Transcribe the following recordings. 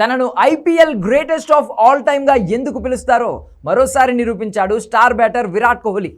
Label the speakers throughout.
Speaker 1: తనను IPL greatest of all టైమ్గా ఎందుకు పిలుస్తారో మరోసారి నిరూపించాడు star batter Virat Kohli.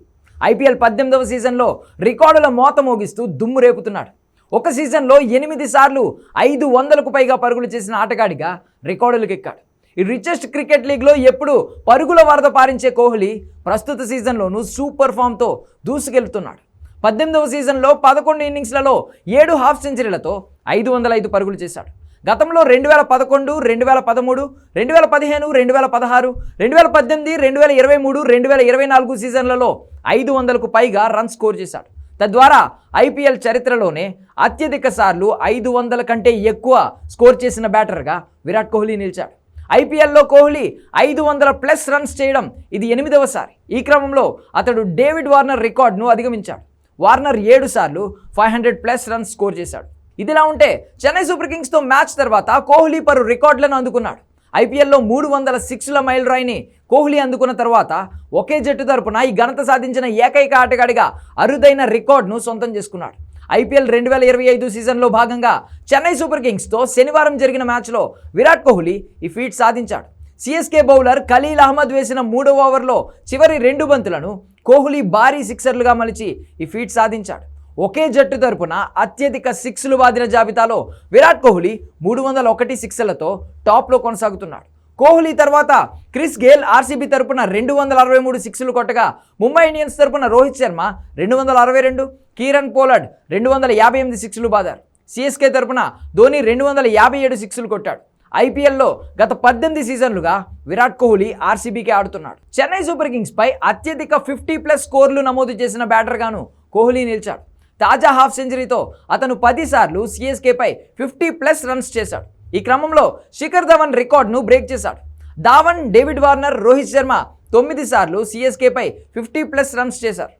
Speaker 1: IPL పద్దెనిమిదవ సీజన్లో రికార్డుల మోత మోగిస్తూ దుమ్ము రేపుతున్నాడు. ఒక సీజన్లో ఎనిమిది సార్లు ఐదు వందలకు పైగా పరుగులు చేసిన ఆటగాడిగా రికార్డులకు ఎక్కాడు ఈ రిచెస్ట్ క్రికెట్ లీగ్లో ఎప్పుడు పరుగుల వరద పారించే కోహ్లీ ప్రస్తుత సీజన్లోనూ సూపర్ ఫామ్తో దూసుకెళ్తున్నాడు. పద్దెనిమిదవ సీజన్లో పదకొండు ఇన్నింగ్స్లలో ఏడు హాఫ్ సెంచరీలతో ఐదు వందల ఐదు పరుగులు చేశాడు. గతంలో రెండు వేల పదకొండు రెండు వేల పదమూడు రెండు వేల పదిహేను రెండు వేల పదహారు రెండు వేల పద్దెనిమిది రెండు వేల ఇరవై మూడు రెండు వేల ఇరవై నాలుగు సీజన్లలో ఐదు వందలకు పైగా రన్ స్కోర్ చేశాడు. తద్వారా ఐపీఎల్ చరిత్రలోనే అత్యధిక సార్లు ఐదు వందల కంటే ఎక్కువ స్కోర్ చేసిన బ్యాటర్గా విరాట్ కోహ్లీ నిలిచాడు. ఐపీఎల్లో కోహ్లీ ఐదు వందల ప్లస్ రన్స్ చేయడం ఇది ఎనిమిదవసారి ఈ క్రమంలో అతడు డేవిడ్ వార్నర్ రికార్డును అధిగమించాడు. వార్నర్ ఏడు సార్లు five hundred plus runs score చేశాడు. ఇదిలా ఉంటే చెన్నై సూపర్ కింగ్స్తో మ్యాచ్ తర్వాత కోహ్లీ పరు రికార్డులను అందుకున్నాడు. ఐపీఎల్లో మూడు వందల సిక్స్ల మైల్ రాయిని కోహ్లీ అందుకున్న తర్వాత ఒకే జట్టు తరపున ఈ ఘనత సాధించిన ఏకైక ఆటగాడిగా అరుదైన రికార్డును సొంతం చేసుకున్నాడు. ఐపీఎల్ రెండు వేల ఇరవై ఐదు సీజన్లో భాగంగా చెన్నై సూపర్ కింగ్స్తో శనివారం జరిగిన మ్యాచ్లో విరాట్ కోహ్లీ ఈ ఫీట్ సాధించాడు. సిఎస్కే బౌలర్ ఖలీల్ అహ్మద్ వేసిన మూడవ ఓవర్లో చివరి రెండు బంతులను కోహ్లీ భారీ సిక్సర్లుగా మలిచి ఈ ఫీట్ సాధించాడు. ఒకే జట్టు తరపున అత్యధిక సిక్స్లు బాదిన జాబితాలో విరాట్ కోహ్లీ మూడు వందల ఒకటి సిక్స్లతో టాప్లో కొనసాగుతున్నాడు. కోహ్లీ తర్వాత క్రిస్ గేల్ ఆర్సీబీ తరపున రెండు వందల అరవై మూడు సిక్స్లు కొట్టగా ముంబై ఇండియన్స్ తరపున రోహిత్ శర్మ రెండు వందల అరవై రెండు కీరన్ పోలర్డ్ రెండు వందల యాభై ఎనిమిది సిక్స్లు బాదారు సిఎస్కే తరపున ధోని రెండు వందల యాభై ఏడు సిక్స్లు కొట్టాడు. ఐపీఎల్లో గత పద్దెనిమిది సీజన్లుగా విరాట్ కోహ్లీ ఆర్సీబీకి ఆడుతున్నాడు. చెన్నై సూపర్ కింగ్స్పై అత్యధిక ఫిఫ్టీ ప్లస్ స్కోర్లు నమోదు చేసిన బ్యాటర్గాను కోహ్లీ నిలిచాడు. తాజా హాఫ్ సెంచరీతో అతను పదిసార్లు సిఎస్కేపై ఫిఫ్టీ ప్లస్ రన్స్ చేశాడు. ఈ క్రమంలో శిఖర్ ధవన్ రికార్డును బ్రేక్ చేశాడు. ధావన్ డేవిడ్ వార్నర్ రోహిత్ శర్మ తొమ్మిది సార్లు సిఎస్కేపై ఫిఫ్టీ ప్లస్ రన్స్ చేశారు.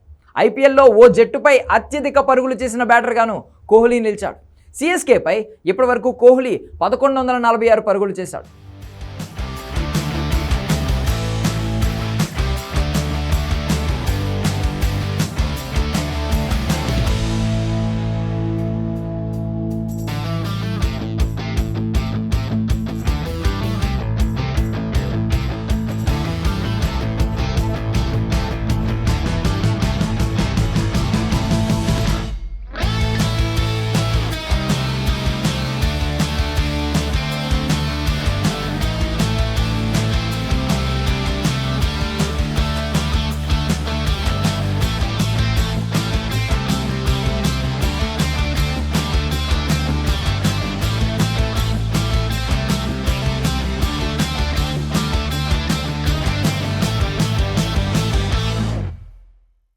Speaker 1: ఐపీఎల్లో ఓ జట్టుపై అత్యధిక పరుగులు చేసిన బ్యాటర్గాను కోహ్లీ నిలిచాడు. సిఎస్కేపై ఇప్పటివరకు కోహ్లీ పదకొండు వందల నలభై ఆరు పరుగులు చేశాడు.